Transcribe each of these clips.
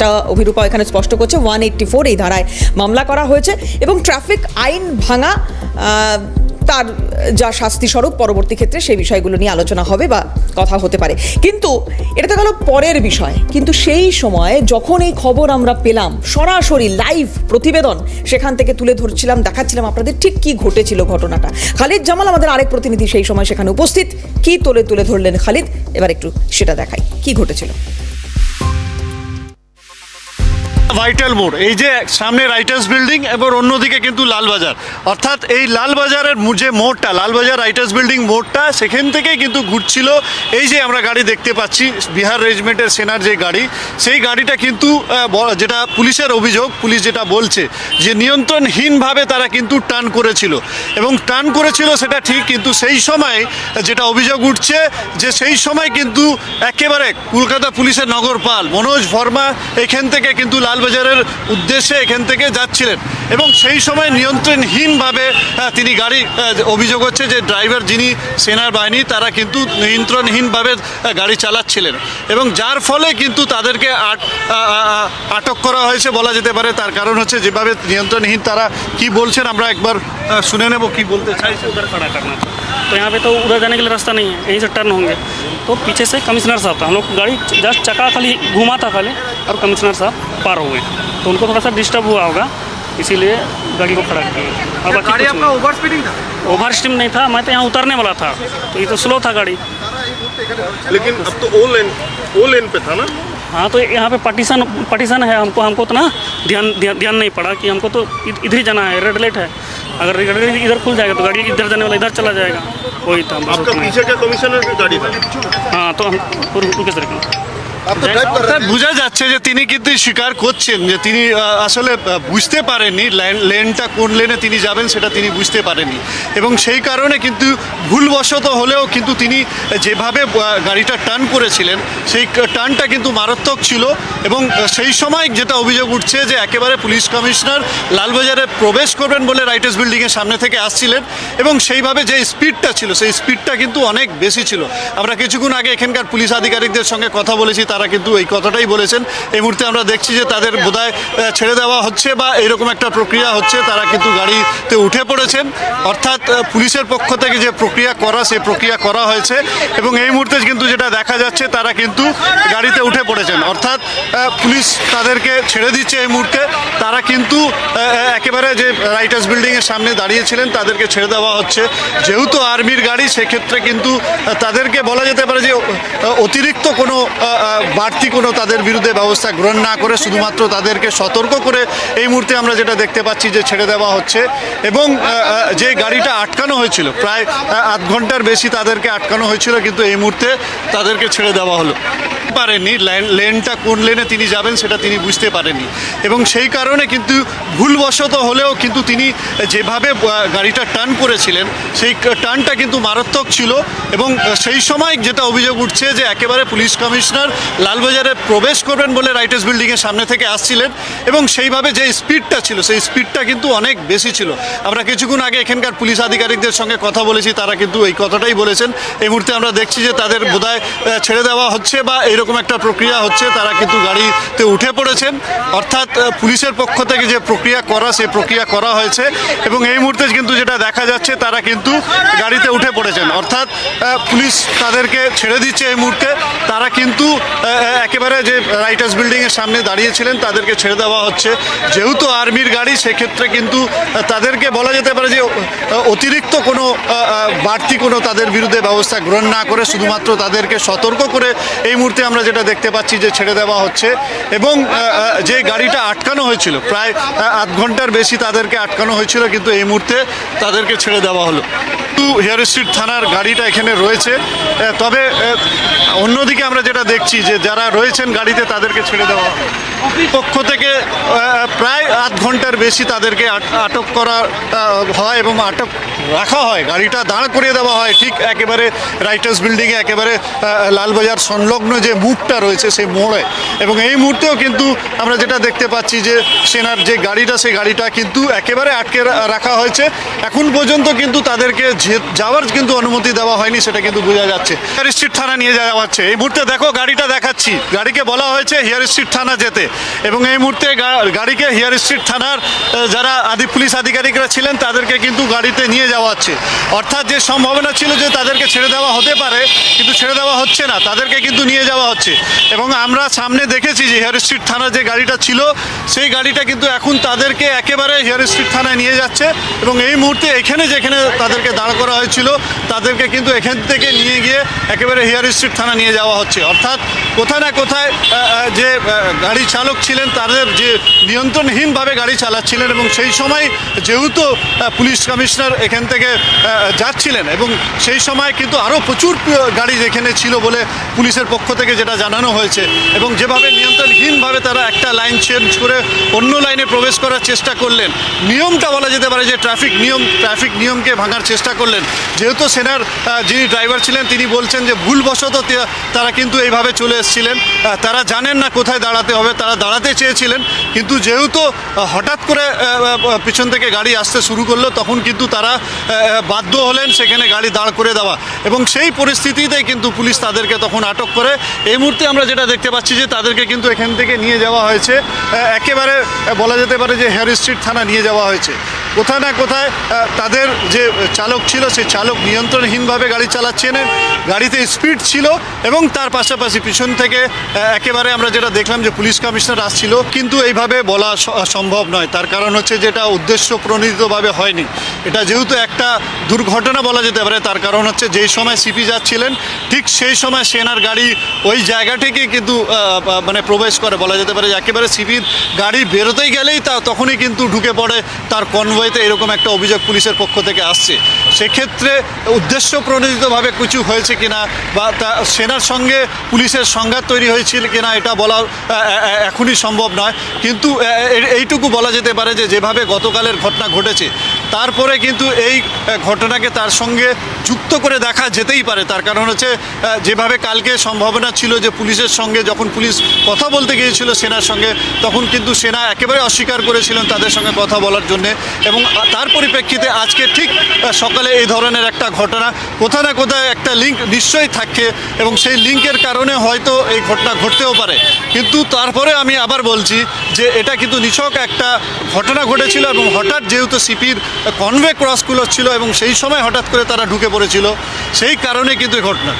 টা অভিরূপা এখানে স্পষ্ট করছে ওয়ান এইট্টি ফোর এই ধারায় মামলা করা হয়েছে এবং ট্রাফিক আইন ভাঙা তার যা শাস্তি স্বরূপ পরবর্তী ক্ষেত্রে সেই বিষয়গুলো নিয়ে আলোচনা হবে বা কথা হতে পারে। কিন্তু এটা তো গেল পরের বিষয়। কিন্তু সেই সময় যখন এই খবর আমরা পেলাম, সরাসরি লাইভ প্রতিবেদন সেখান থেকে তুলে ধরছিলাম, দেখাচ্ছিলাম আপনাদের ঠিক কি ঘটেছিল ঘটনাটা। খালিদ জামাল আমাদের আরেক প্রতিনিধি সেই সময় সেখানে উপস্থিত। কি তোলে তুলে ধরলেন খালিদ? এবার একটু সেটা দেখাই। কি ঘটেছিল? ভাইটাল মোড় এই যে সামনে রাইটার্স বিল্ডিং এবং অন্যদিকে কিন্তু লালবাজার অর্থাৎ এই লালবাজারের যে মোড়টা লালবাজার রাইটার্স বিল্ডিং মোড়টা, সেখান থেকেই কিন্তু ঘুরছিল এই যে আমরা গাড়ি দেখতে পাচ্ছি, বিহার রেজিমেন্টের সেনার যে গাড়ি, সেই গাড়িটা কিন্তু যেটা পুলিশের অভিযোগ, পুলিশ যেটা বলছে যে নিয়ন্ত্রণহীনভাবে তারা কিন্তু টার্ন করেছিল। এবং টার্ন করেছিল সেটা ঠিক, কিন্তু সেই সময় যেটা অভিযোগ উঠছে যে সেই সময় কিন্তু একেবারে কলকাতা পুলিশের নগরপাল মনোজ ভর্মা এখান থেকে কিন্তু লালবাজারের উদ্দেশ্যে এখান থেকে যাচ্ছিলেন এবং সেই সময় নিয়ন্ত্রণহীনভাবে আহ, তিনি গাড়ি আহ, অভিযোগ হচ্ছে যে ড্রাইভার যিনি সেনার বাহিনী তারা কিন্তু নিয়ন্ত্রণহীনভাবে আহ, গাড়ি চালাচ্ছিলেন এবং যার ফলে কিন্তু তাদেরকে আট- আ- আ- আ- আটক করা হয়েছে বলা যেতে পারে তার কারণ হচ্ছে যেভাবে নিয়ন্ত্রণহীন তারা কি বলছেন আমরা একবার আহ, শুনে নেব কি বলতে চাইছেন उधर खड़ा करना था तो यहाँ पे तो उधर जाने के लिए रास्ता नहीं है यहीं से टर्न होंगे तो पीछे से कमिश्नर साहब था हम लोग गाड़ी जस्ट चक्का खाली घुमा था खाली और कमिश्नर साहब पार हो गए। तो उनको थोड़ा सा डिस्टर्ब हुआ होगा इसीलिए गाड़ी को खड़ा किया। और गाड़ी आपका ओवर स्पीडिंग था? ओवर स्टीम नहीं था मैं तो यहाँ उतरने वाला था। तो ये तो स्लो था गाड़ी। लेकिन अब तो ओ लेन ओ लेन पे था ना? हाँ तो यहाँ पे पटीशन पटिशन है हमको हमको उतना ध्यान ध्यान नहीं पड़ा कि हमको तो इधर ही जाना है रेड लाइट है। अगर रेड लाइट इधर खुल जाएगा तो गाड़ी इधर जाने वाला इधर चला जाएगा। वही तो, था आपका पीछे गाड़ी था? हाँ तो हम तो उनके सर বোঝা যাচ্ছে যে তিনি কিন্তু স্বীকার করছেন যে তিনি আসলে বুঝতে পারেননি লেনটা কোন লেনে তিনি যাবেন সেটা তিনি বুঝতে পারেননি এবং সেই কারণে কিন্তু ভুলবশত হলেও কিন্তু তিনি যেভাবে গাড়িটা টার্ন করেছিলেন সেই টার্নটা কিন্তু মারাত্মক ছিল এবং সেই সময় যেটা অভিযোগ উঠছে যে একেবারে পুলিশ কমিশনার লালবাজারে প্রবেশ করবেন বলে রাইটার্স বিল্ডিংয়ের সামনে থেকে আসছিলেন এবং সেইভাবে যে স্পিডটা ছিল সেই স্পিডটা কিন্তু অনেক বেশি ছিল। আমরা কিছুক্ষণ আগে এখানকার পুলিশ আধিকারিকদের সঙ্গে কথা বলেছি তারা কিন্তু এই কথাটাই বলেছেন। এই মুহূর্তে আমরা দেখছি যে তাদের বোধহয় ছেড়ে দেওয়া হচ্ছে বা এরকম একটা প্রক্রিয়া হচ্ছে, তারা কিন্তু গাড়িতে উঠে পড়েছেন। অর্থাৎ পুলিশের পক্ষ থেকে যে প্রক্রিয়া করা, সেই প্রক্রিয়া করা হয়েছে এবং এই মুহূর্তে কিন্তু যেটা দেখা যাচ্ছে, তারা কিন্তু গাড়িতে উঠে পড়েছেন। অর্থাৎ পুলিশ তাদেরকে ছেড়ে দিচ্ছে এই মুহূর্তে। তারা কিন্তু একেবারে যে রাইটার্স বিল্ডিংয়ের সামনে দাঁড়িয়েছিলেন, তাদেরকে ছেড়ে দেওয়া হচ্ছে। যেহেতু আর্মির গাড়ি, সেক্ষেত্রে কিন্তু তাদেরকে বলা যেতে পারে যে অতিরিক্ত কোনো বাড়তি কোনো তাদের বিরুদ্ধে ব্যবস্থা গ্রহণ না করে শুধুমাত্র তাদেরকে সতর্ক করে এই মুহূর্তে আমরা যেটা দেখতে পাচ্ছি যে ছেড়ে দেওয়া হচ্ছে। এবং যে গাড়িটা আটকানো হয়েছিল, প্রায় আধ ঘণ্টার বেশি তাদেরকে আটকানো হয়েছিল, কিন্তু এই মুহূর্তে তাদেরকে ছেড়ে দেওয়া হলো। পারেননি লেনটা কোন লেনে তিনি যাবেন সেটা তিনি বুঝতে পারেননি। এবং সেই কারণে কিন্তু ভুলবশত হলেও কিন্তু তিনি যেভাবে গাড়িটা টার্ন করেছিলেন, সেই টার্নটা কিন্তু মারাত্মক ছিল এবং সেই সময় যেটা অভিযোগ উঠছে যে একেবারে পুলিশ কমিশনার লালবাজারে প্রবেশ করবেন বলে রাইটার্স বিল্ডিংয়ের সামনে থেকে আসছিলেন এবং সেইভাবে যে স্পিডটা ছিল, সেই স্পিডটা কিন্তু অনেক বেশি ছিল। আমরা কিছুক্ষণ আগে এখানকার পুলিশ আধিকারিকদের সঙ্গে কথা বলেছি, তারা কিন্তু এই কথাটাই বলেছেন। এই মুহূর্তে আমরা দেখছি যে তাদের বোধহয় ছেড়ে দেওয়া হচ্ছে বা এরকম একটা প্রক্রিয়া হচ্ছে, তারা কিন্তু গাড়িতে উঠে পড়েছেন। অর্থাৎ পুলিশের পক্ষ থেকে যে প্রক্রিয়া করা, সে প্রক্রিয়া করা হয়েছে এবং এই মুহূর্তে কিন্তু যেটা দেখা যাচ্ছে, তারা কিন্তু গাড়িতে উঠে পড়েছেন। অর্থাৎ পুলিশ তাদেরকে ছেড়ে দিচ্ছে এই মুহূর্তে। তারা কিন্তু একেবারে যে রাইটার্স বিল্ডিংয়ের সামনে দাঁড়িয়েছিলেন, তাদেরকে ছেড়ে দেওয়া হচ্ছে। যেহেতু আর্মির গাড়ি, সেক্ষেত্রে কিন্তু তাদেরকে বলা যেতে পারে যে অতিরিক্ত কোনো বাড়তি কোনো তাদের বিরুদ্ধে ব্যবস্থা গ্রহণ না করে শুধুমাত্র তাদেরকে সতর্ক করে এই মুহূর্তে আমরা যেটা দেখতে পাচ্ছি যে ছেড়ে দেওয়া হচ্ছে এবং যে গাড়িটা আটকানো হয়েছিল, প্রায় আধ ঘণ্টার বেশি তাদেরকে আটকানো হয়েছিল, কিন্তু এই মুহূর্তে তাদেরকে ছেড়ে দেওয়া হলো হেয়ার স্ট্রিট থানার গাড়িটা এখানে রয়েছে তবে অন্যদিকে আমরা যেটা দেখছি যে যারা রয়েছেন গাড়িতে তাদেরকে ছেড়ে দেওয়া। পক্ষ থেকে প্রায় আধ ঘণ্টার বেশি তাদেরকে আট- আটক করা হয় এবং আটক রাখা হয় গাড়িটা দাঁড় করিয়ে দেওয়া হয়, ঠিক একেবারে রাইটার্স বিল্ডিংয়ে, একেবারে লালবাজার সংলগ্ন যে মুখটা রয়েছে সেই মোড়ে। এবং এই মুহূর্তেও কিন্তু আমরা যেটা দেখতে পাচ্ছি যে সেনার যে গাড়িটা, সেই গাড়িটা কিন্তু একেবারে আটকে রাখা হয়েছে। এখন পর্যন্ত কিন্তু তাদেরকে যাওয়ার কিন্তু অনুমতি দেওয়া হয়নি, সেটা কিন্তু বোঝা যাচ্ছে। হেয়ার স্ট্রিট থানা নিয়ে যাওয়া হচ্ছে। এই মুহূর্তে দেখো, গাড়িটা দেখাচ্ছি। গাড়িকে বলা হয়েছে হেয়ার স্ট্রিট থানা যেতে। এবং এই মুহূর্তে গাড়িকে হিয়ার স্ট্রিট থানার যারা আদি পুলিশ আধিকারিকরা ছিলেন, তাদেরকে কিন্তু গাড়িতে নিয়ে যাওয়া হচ্ছে। অর্থাৎ যে সম্ভাবনা ছিল যে তাদেরকে ছেড়ে দেওয়া হতে পারে, কিন্তু ছেড়ে দেওয়া হচ্ছে না। তাদেরকে কিন্তু নিয়ে যাওয়া হচ্ছে। এবং আমরা সামনে দেখেছি যে হেয়ার স্ট্রিট থানার যে গাড়িটা ছিল, সেই গাড়িটা কিন্তু এখন তাদেরকে একেবারে হেয়ার স্ট্রিট থানায় নিয়ে যাচ্ছে এবং এই মুহূর্তে এখানে যেখানে তাদেরকে দাঁড় করা হয়েছিল, তাদেরকে কিন্তু এখান থেকে নিয়ে গিয়ে একেবারে হেয়ার স্ট্রিট থানা নিয়ে যাওয়া হচ্ছে। অর্থাৎ কোথায় না কোথায় যে গাড়ি চালক ছিলেন, তাদের যে নিয়ন্ত্রণহীনভাবে গাড়ি চালাচ্ছিলেন এবং সেই সময় যেহেতু পুলিশ কমিশনার এখান থেকে যাচ্ছিলেন এবং সেই সময় কিন্তু আরও প্রচুর গাড়ি যেখানে ছিল বলে পুলিশের পক্ষ থেকে যেটা জানানো হয়েছে এবং যেভাবে নিয়ন্ত্রণহীনভাবে তারা একটা লাইন চেঞ্জ করে অন্য লাইনে প্রবেশ করার চেষ্টা করলেন। নিয়মটা বলা যেতে পারে যে ট্রাফিক নিয়ম, ট্রাফিক নিয়মকে ভাঙার চেষ্টা করলেন। যেহেতু সেনার যিনি ড্রাইভার ছিলেন, তিনি বলছেন যে ভুলবশত তারা কিন্তু এইভাবে চলে এসেছিলেন। তারা জানেন না কোথায় দাঁড়াতে হবে, তারা দাঁড়াতে চেয়েছিলেন। কিন্তু যেহেতু হঠাৎ করে পিছন থেকে গাড়ি আসতে শুরু করল, তখন কিন্তু তারা বাধ্য হলেন সেখানে গাড়ি দাঁড় করে দেওয়া। এবং সেই পরিস্থিতিতেই কিন্তু পুলিশ তাদেরকে তখন আটক করে এই মুহূর্তে আমরা যেটা দেখতে পাচ্ছি যে তাদেরকে কিন্তু এখান থেকে নিয়ে যাওয়া হয়েছে। একেবারে বলা যেতে পারে যে হ্যারি স্ট্রিট থানা নিয়ে যাওয়া হয়েছে। কোথায় না কোথায় তাদের যে চালক ছিল, সেই চালক নিয়ন্ত্রণহীনভাবে গাড়ি চালাচ্ছিলেন গাড়িতে স্পিড ছিল এবং তার পাশাপাশি পিছন থেকে একেবারে আমরা যেটা দেখলাম যে পুলিশ কমিশনার আসছিল, কিন্তু এইভাবে বলা সম্ভব নয়। তার কারণ হচ্ছে যেটা উদ্দেশ্য প্রণোদিতভাবে হয়নি। এটা যেহেতু একটা দুর্ঘটনা বলা যেতে পারে, তার কারণ হচ্ছে যেই সময় সিপি যাচ্ছিলেন, ঠিক সেই সময় সেনার গাড়ি ওই জায়গা থেকে কিন্তু মানে প্রবেশ করে, বলা যেতে পারে একেবারে সিপির গাড়ি বেরোতেই গেলেই তা তখনই কিন্তু ঢুকে পড়ে তার কনভয়েতে এরকম একটা অভিযোগ পুলিশের পক্ষ থেকে আসছে। সেক্ষেত্রে উদ্দেশ্য প্রণোদিতভাবে কিছু হয়েছে কিনা বা তা সেনার সঙ্গে পুলিশের সংঘাত তৈরি হয়েছিল কিনা এটা বলা এখনই সম্ভব নয়। কিন্তু এইটুকু বলা যেতে পারে যে যেভাবে গতকালের ঘটনা ঘটেছে তারপরে কিন্তু এই ঘটনাকে তার সঙ্গে যুক্ত করে দেখা যেতেই পারে। তার কারণ হচ্ছে যেভাবে কালকে সম্ভাবনা ছিল যে পুলিশের সঙ্গে যখন পুলিশ কথা বলতে গিয়েছিল সেনার সঙ্গে, তখন কিন্তু সেনা একেবারে অস্বীকার করেছিলেন তাদের সঙ্গে কথা বলার জন্যে এবং তার পরিপ্রেক্ষিতে আজকে ঠিক সকালে এই ধরনের একটা ঘটনা কোথাও না কোথাও একটা লিঙ্ক নিশ্চয়ই থাকে এবং সেই লিঙ্কের কারণে হয়তো এই ঘটনা ঘটতেও পারে। কিন্তু তারপরে আমি আবার বলছি যে এটা কিন্তু নিছক একটা ঘটনা ঘটেছিল এবং হঠাৎ যেহেতু সিপির কনভে ক্রসগুলো ছিল এবং সেই সময় হঠাৎ করে তারা ঢুকে পড়েছিল। সেই কারণে কিন্তু এই ঘটনা।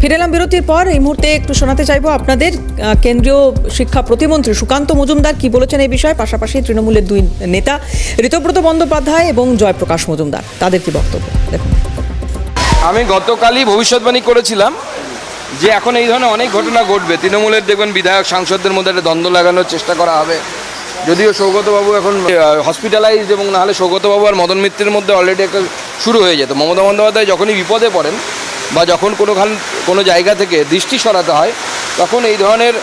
ফিরে এলাম বিরতির পর। এই মুহূর্তে একটু শোনাতে চাইব আপনাদের আহ, কেন্দ্রীয় শিক্ষা প্রতিমন্ত্রী সুকান্ত মজুমদার কি বলেছেন এই বিষয়ে পাশাপাশি তৃণমূলের দুই নেতা ঋতব্রত বন্দ্যোপাধ্যায় এবং জয়প্রকাশ মজুমদার তাদের কি বক্তব্য? দেখুন। আমি গতকালই ভবিষ্যৎবাণী করেছিলাম যে এখন এই ধরনের অনেক ঘটনা ঘটবে, তৃণমূলের দেখবেন বিধায়ক, সাংসদদের মধ্যে একটা দ্বন্দ্ব লাগানোর চেষ্টা করা হবে। যদিও সৌগতবাবু এখন হসপিটালাইজড এবং নাহলে সৌগতবাবু আর মদন মিত্রের মধ্যে অলরেডি একটা শুরু হয়ে যেত। মমতা বন্দ্যোপাধ্যায় যখনই বিপদে পড়েন বা যখন কোনোখান কোনো জায়গা থেকে দৃষ্টি সরাতে হয়, তখন এই ধরনের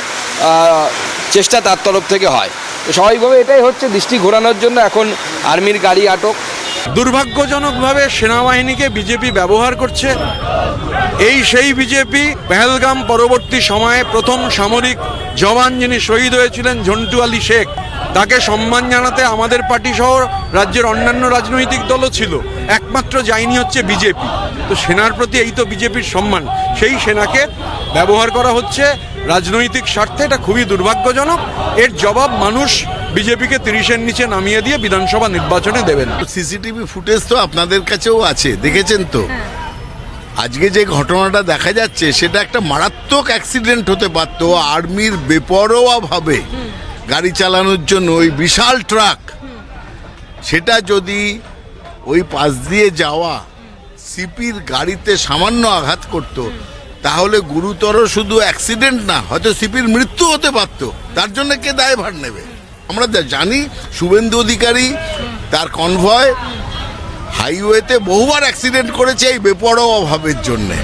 চেষ্টা তার তরফ থেকে হয়। স্বাভাবিকভাবে এটাই হচ্ছে দৃষ্টি ঘোরানোর জন্য এখন আর্মির গাড়ি আটক। দুর্ভাগ্যজনকভাবে সেনাবাহিনীকে বিজেপি ব্যবহার করছে। এই সেই বিজেপি পেহেলগাম পরবর্তী সময়ে প্রথম সামরিক জওয়ান যিনি শহীদ হয়েছিলেন ঝন্টু আলী শেখ, তাকে সম্মান জানাতে আমাদের পার্টি সহ রাজ্যের অন্যান্য রাজনৈতিক দলও ছিল। একমাত্র যায়নি হচ্ছে বিজেপি। তো সেনার প্রতি এই তো বিজেপির সম্মান। সেই সেনাকে ব্যবহার করা হচ্ছে। রাজনৈতিক স্বার্থে এটা খুবই দুর্ভাগ্যজনক। এর জবাব মানুষ বিজেপিকে তিরিশের নিচে নামিয়ে দিয়ে বিধানসভা নির্বাচনে দেবেন। সিসিটিভি ফুটেজ তো আপনাদের কাছেও আছে দেখেছেন তো? আজকে যে ঘটনাটা দেখা যাচ্ছে সেটা একটা মারাত্মক অ্যাক্সিডেন্ট হতে পারত আর্মির বেপরোয়া ভাবে গাড়ি চালানোর জন্য ওই বিশাল ট্রাক। সেটা যদি ওই পাশ দিয়ে যাওয়া সিপির গাড়িতে সামান্য আঘাত করত তাহলে গুরুতর শুধু অ্যাক্সিডেন্ট না হয়তো সিপির মৃত্যু হতে পারত। তার জন্য কে দায়ভার নেবে? আমরা জানি শুভেন্দু অধিকারী তার কনভয় হাইওয়েতে বহুবার অ্যাক্সিডেন্ট করেছে এই বেপরোয়া অভাবের জন্যে।